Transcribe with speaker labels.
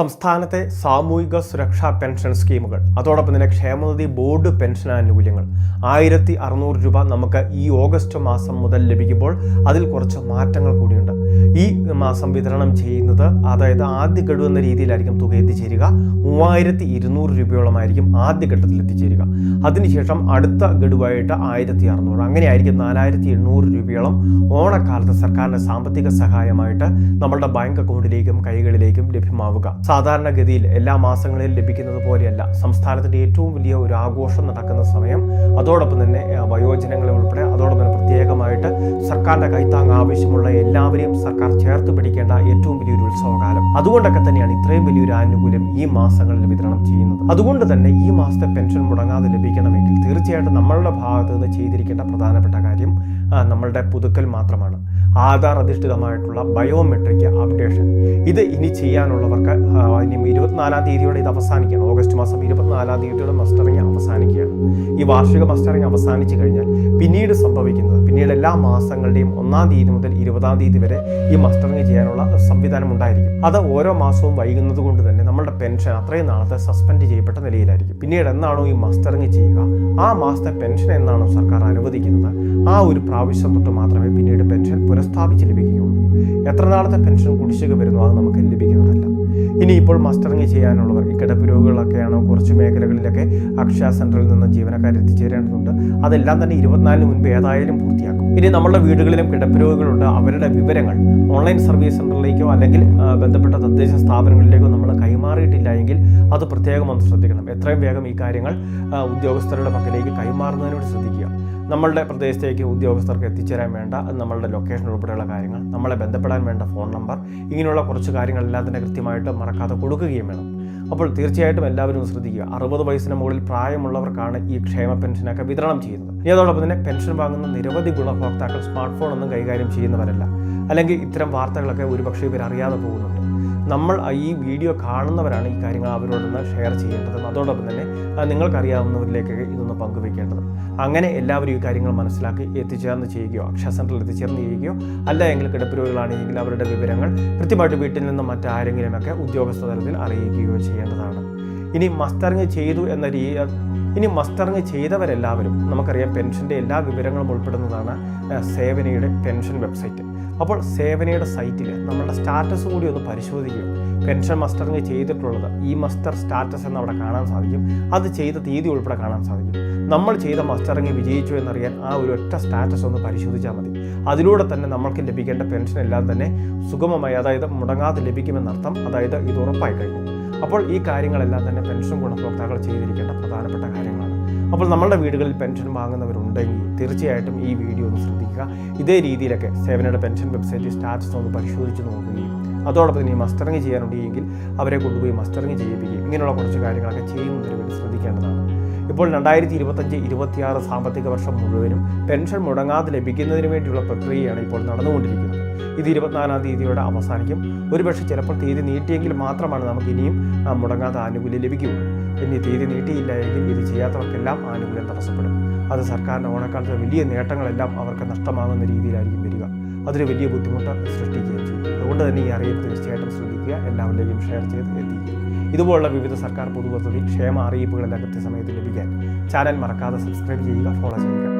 Speaker 1: സംസ്ഥാനത്തെ സാമൂഹിക സുരക്ഷാ പെൻഷൻ സ്കീമുകൾ. അതോടൊപ്പം തന്നെ ക്ഷേമനിധി ബോർഡ് പെൻഷൻ ആനുകൂല്യങ്ങൾ. ആയിരത്തി അറുന്നൂറ് രൂപ നമുക്ക് ഈ ഓഗസ്റ്റ് മാസം മുതൽ ലഭിക്കുമ്പോൾ അതിൽ കുറച്ച് മാറ്റങ്ങൾ കൂടിയുണ്ട്. ഈ മാസം വിതരണം ചെയ്യുന്നത് അതായത് ആദ്യ ഗഡു എന്ന രീതിയിലായിരിക്കും തുക എത്തിച്ചേരുക. മൂവായിരത്തി ഇരുന്നൂറ് രൂപയോളമായിരിക്കും ആദ്യ ഘട്ടത്തിൽ എത്തിച്ചേരുക. അതിനുശേഷം അടുത്ത ഗഡുവായിട്ട് ആയിരത്തി അറുന്നൂറ് അങ്ങനെയായിരിക്കും നാലായിരത്തി എണ്ണൂറ് രൂപയോളം ഓണക്കാലത്ത് സർക്കാരിന്റെ സാമ്പത്തിക സഹായമായിട്ട് നമ്മളുടെ ബാങ്ക് അക്കൗണ്ടിലേക്കും കൈകളിലേക്കും ലഭ്യമാവുക. സാധാരണഗതിയിൽ എല്ലാ മാസങ്ങളിലും ലഭിക്കുന്നത് പോലെയല്ല. സംസ്ഥാനത്തിന്റെ ഏറ്റവും വലിയ ഒരു ആഘോഷം നടക്കുന്ന സമയം. അതോടൊപ്പം തന്നെ വയോജനങ്ങളെ ഉൾപ്പെടെ അതോടൊപ്പം തന്നെ പ്രത്യേകമായിട്ട് സർക്കാരിന്റെ കൈത്താങ് ആവശ്യമുള്ള എല്ലാവരെയും സർക്കാർ ചേർത്ത് പിടിക്കേണ്ട ഏറ്റവും വലിയൊരു ഉത്സവകാലം. അതുകൊണ്ടൊക്കെ തന്നെയാണ് ഇത്രയും വലിയൊരു ആനുകൂല്യം ഈ മാസങ്ങളിൽ വിതരണം ചെയ്യുന്നത്. അതുകൊണ്ട് തന്നെ ഈ മാസത്തെ പെൻഷൻ മുടങ്ങാതെ ലഭിക്കണമെങ്കിൽ തീർച്ചയായിട്ടും നമ്മളുടെ ഭാഗത്ത് നിന്ന് ചെയ്തിരിക്കേണ്ട പ്രധാനപ്പെട്ട കാര്യം നമ്മളുടെ പുതുക്കൽ മാത്രമാണ്. ആധാർ അധിഷ്ഠിതമായിട്ടുള്ള ബയോമെട്രിക് അപ്ഡേഷൻ. ഇത് ഇനി ചെയ്യാനുള്ളവർക്ക് ഇനി ഇരുപത്തിനാലാം തീയതിയോടെ ഇത് അവസാനിക്കണം. ഓഗസ്റ്റ് മാസം ഇരുപത്തിനാലാം തീയതിയോടെ മസ്റ്ററിങ് അവസാനിക്കുകയാണ് ഈ വാർഷിക മസ്റ്ററിങ് അവസാനിച്ചു കഴിഞ്ഞാൽ പിന്നീട് സംഭവിക്കുന്നത് പിന്നീട് എല്ലാ മാസങ്ങളുടെയും ഒന്നാം തീയതി മുതൽ ഇരുപതാം തീയതി വരെ ഈ മസ്റ്ററിങ് ചെയ്യാനുള്ള സംവിധാനം ഉണ്ടായിരിക്കും. അത് ഓരോ മാസവും വൈകുന്നത് കൊണ്ട് തന്നെ നമ്മളുടെ പെൻഷൻ അത്രയും നാളത്തെ സസ്പെൻഡ് ചെയ്യപ്പെട്ട നിലയിലായിരിക്കും. പിന്നീട് എന്നാണോ ഈ മസ്റ്ററിങ് ചെയ്യുക? ആ മാസത്തെ പെൻഷൻ എന്നാണോ സർക്കാർ അനുവദിക്കുന്നത്? ആ ഒരു പ്രാവശ്യം തൊട്ട് മാത്രമേ പിന്നീട് പെൻഷൻ പുനഃസ്ഥാപിച്ച് ലഭിക്കുകയുള്ളൂ. എത്ര നാളത്തെ പെൻഷൻ കുടിശ്ശിക വരുന്നു അത് നമുക്ക് ലഭിക്കുന്നതല്ല. ഇനി ഇപ്പോൾ മസ്റ്ററിങ് ചെയ്യാനുള്ളവർ ഈ കിടപ്പ് രോഗികളൊക്കെയാണ് കുറച്ച് മേഖലകളിലൊക്കെ അക്ഷയ സെന്ററിൽ നിന്ന് ജീവനക്കാർ എത്തിച്ചേരേണ്ടതുണ്ട്. അതെല്ലാം തന്നെ ഇരുപത്തിനാലിന് മുൻപ് ഏതായാലും പൂർത്തിയാക്കും. ഇനി നമ്മളുടെ വീടുകളിലും കിടപ്പിരോഗികളുണ്ട്. അവരുടെ വിവരങ്ങൾ ഓൺലൈൻ സർവീസ് സെന്ററിലേക്കോ അല്ലെങ്കിൽ ബന്ധപ്പെട്ട തദ്ദേശ സ്ഥാപനങ്ങളിലേക്കോ നമ്മൾ കൈമാറിയിട്ടില്ല എങ്കിൽ അത് പ്രത്യേകം ഒന്ന് ശ്രദ്ധിക്കണം. എത്രയും വേഗം ഈ കാര്യങ്ങൾ ഉദ്യോഗസ്ഥരുടെ പക്കലേക്ക് കൈമാറുന്നതിനോട് ശ്രദ്ധിക്കുക. നമ്മളുടെ പ്രദേശത്തേക്ക് ഉദ്യോഗസ്ഥർക്ക് എത്തിച്ചേരാൻ വേണ്ട നമ്മളുടെ ലൊക്കേഷൻ ഉൾപ്പെടെയുള്ള കാര്യങ്ങൾ നമ്മളെ ബന്ധപ്പെടാൻ വേണ്ട ഫോൺ നമ്പർ ഇങ്ങനെയുള്ള കുറച്ച് കാര്യങ്ങളെല്ലാം തന്നെ കൃത്യമായിട്ട് മറക്കാതെ കൊടുക്കുകയും വേണം. അപ്പോൾ തീർച്ചയായിട്ടും എല്ലാവരും ശ്രദ്ധിക്കുക. അറുപത് വയസ്സിന് മുകളിൽ പ്രായമുള്ളവർക്കാണ് ഈ ക്ഷേമ പെൻഷനൊക്കെ വിതരണം ചെയ്യുന്നത്. ഇനി അതോടൊപ്പം തന്നെ പെൻഷൻ വാങ്ങുന്ന നിരവധി ഗുണഭോക്താക്കൾ സ്മാർട്ട് ഫോൺ ഒന്നും കൈകാര്യം ചെയ്യുന്നവരല്ല. അല്ലെങ്കിൽ ഇത്തരം വാർത്തകളൊക്കെ ഒരുപക്ഷെ ഇവർ അറിയാതെ പോകുന്നുണ്ട്. നമ്മൾ ഈ വീഡിയോ കാണുന്നവരാണ് ഈ കാര്യങ്ങൾ അവരോടൊന്ന് ഷെയർ ചെയ്യേണ്ടതും. അതോടൊപ്പം തന്നെ നിങ്ങൾക്കറിയാവുന്നവരിലേക്ക് ഇതൊന്ന് പങ്കുവെക്കേണ്ടതും അങ്ങനെ എല്ലാവരും ഈ കാര്യങ്ങൾ മനസ്സിലാക്കി എത്തിച്ചേർന്ന് ചെയ്യുകയോ അക്ഷയ സെന്ററിൽ എത്തിച്ചേർന്ന് ചെയ്യുകയോ അല്ല എങ്കിൽ കിടപ്പുരോഗികളാണെങ്കിൽ അവരുടെ വിവരങ്ങൾ കൃത്യമായിട്ട് വീട്ടിൽ നിന്നും മറ്റാരെങ്കിലുമൊക്കെ ഉദ്യോഗസ്ഥ തലത്തിൽ അറിയിക്കുകയോ ചെയ്യേണ്ടതാണ്. ഇനി മസ്റ്ററിങ് ചെയ്തു എന്ന രീ ഇനി മസ്റ്ററിങ് ചെയ്തവരെല്ലാവരും നമുക്കറിയാം പെൻഷന്റെ എല്ലാ വിവരങ്ങളും ഉൾപ്പെടുന്നതാണ് സേവനയുടെ പെൻഷൻ വെബ്സൈറ്റ്. അപ്പോൾ സേവനയുടെ സൈറ്റിൽ നമ്മളുടെ സ്റ്റാറ്റസ് കൂടി ഒന്ന് പരിശോധിക്കുക. പെൻഷൻ മസ്റ്ററിങ് ചെയ്തിട്ടുള്ളത് ഈ മസ്റ്റർ സ്റ്റാറ്റസ് എന്ന് അവിടെ കാണാൻ സാധിക്കും. അത് ചെയ്ത തീയതി ഉൾപ്പെടെ കാണാൻ സാധിക്കും. നമ്മൾ ചെയ്ത മസ്റ്ററിങ് വിജയിച്ചു എന്നറിയാൻ ആ ഒരു ഒറ്റ സ്റ്റാറ്റസ് ഒന്ന് പരിശോധിച്ചാൽ മതി. അതിലൂടെ തന്നെ നമ്മൾക്ക് ലഭിക്കേണ്ട പെൻഷൻ എല്ലാം തന്നെ സുഗമമായി അതായത് മുടങ്ങാതെ ലഭിക്കുമെന്നർത്ഥം അതായത് ഇത് ഉറപ്പായി കഴിഞ്ഞു. അപ്പോൾ ഈ കാര്യങ്ങളെല്ലാം തന്നെ പെൻഷൻ ഗുണഭോക്താക്കൾ ചെയ്തിരിക്കേണ്ട പ്രധാനപ്പെട്ട കാര്യങ്ങളാണ്. അപ്പോൾ നമ്മളുടെ വീടുകളിൽ പെൻഷൻ വാങ്ങുന്നവരുണ്ടെങ്കിൽ തീർച്ചയായിട്ടും ഈ വീഡിയോ ഒന്ന് ശ്രദ്ധിക്കുക. ഇതേ രീതിയിലൊക്കെ സേവനയുടെ പെൻഷൻ വെബ്സൈറ്റ് സ്റ്റാറ്റസ് ഒന്ന് പരിശോധിച്ച് നോക്കുകയും അതോടൊപ്പം ഇനി മസ്റ്ററിങ് ചെയ്യാനുണ്ടെങ്കിൽ അവരെ കൊണ്ടുപോയി മസ്റ്ററിങ് ചെയ്യിപ്പിക്കുകയും ഇങ്ങനെയുള്ള കുറച്ച് കാര്യങ്ങളൊക്കെ ചെയ്യുന്നതിന് വേണ്ടി ശ്രദ്ധിക്കേണ്ടതാണ്. ഇപ്പോൾ രണ്ടായിരത്തി ഇരുപത്തഞ്ച് ഇരുപത്തിയാറ് സാമ്പത്തിക വർഷം മുഴുവനും പെൻഷൻ മുടങ്ങാതെ ലഭിക്കുന്നതിന് വേണ്ടിയുള്ള പ്രക്രിയയാണ് ഇപ്പോൾ നടന്നുകൊണ്ടിരിക്കുന്നത്. ഇത് ഇരുപത്തിനാലാം തീയതിയോടെ അവസാനിക്കും. ഒരുപക്ഷെ ചിലപ്പോൾ തീയതി നീട്ടിയെങ്കിൽ മാത്രമാണ് നമുക്ക് ഇനിയും മുടങ്ങാത്ത മുടങ്ങാതെ ആനുകൂല്യം ലഭിക്കുകയുള്ളൂ ഇനി തീയതി നീട്ടിയില്ല എങ്കിൽ ഇത് ചെയ്യാത്തവർക്കെല്ലാം ആനുകൂല്യം തടസ്സപ്പെടും. അത് സർക്കാരിന്റെ ഓണക്കാലത്തെ വലിയ നേട്ടങ്ങളെല്ലാം അവർക്ക് നഷ്ടമാകുന്ന രീതിയിലായിരിക്കും വരിക. അതൊരു വലിയ ബുദ്ധിമുട്ട് സൃഷ്ടിക്കുകയും ചെയ്യും. അതുകൊണ്ട് തന്നെ ഈ അറിയിപ്പ് തീർച്ചയായിട്ടും ശ്രദ്ധിക്കുക എല്ലാവരിലേക്കും ഷെയർ ചെയ്ത് എത്തിക്കുക. ഇതുപോലുള്ള വിവിധ സർക്കാർ പൊതുപദ്ധതി ക്ഷേമ അറിയിപ്പുകളെല്ലാം കൃത്യസമയത്ത് ലഭിക്കാൻ ചാനൽ മറക്കാതെ സബ്സ്ക്രൈബ് ചെയ്യുക ഫോളോ ചെയ്യുക.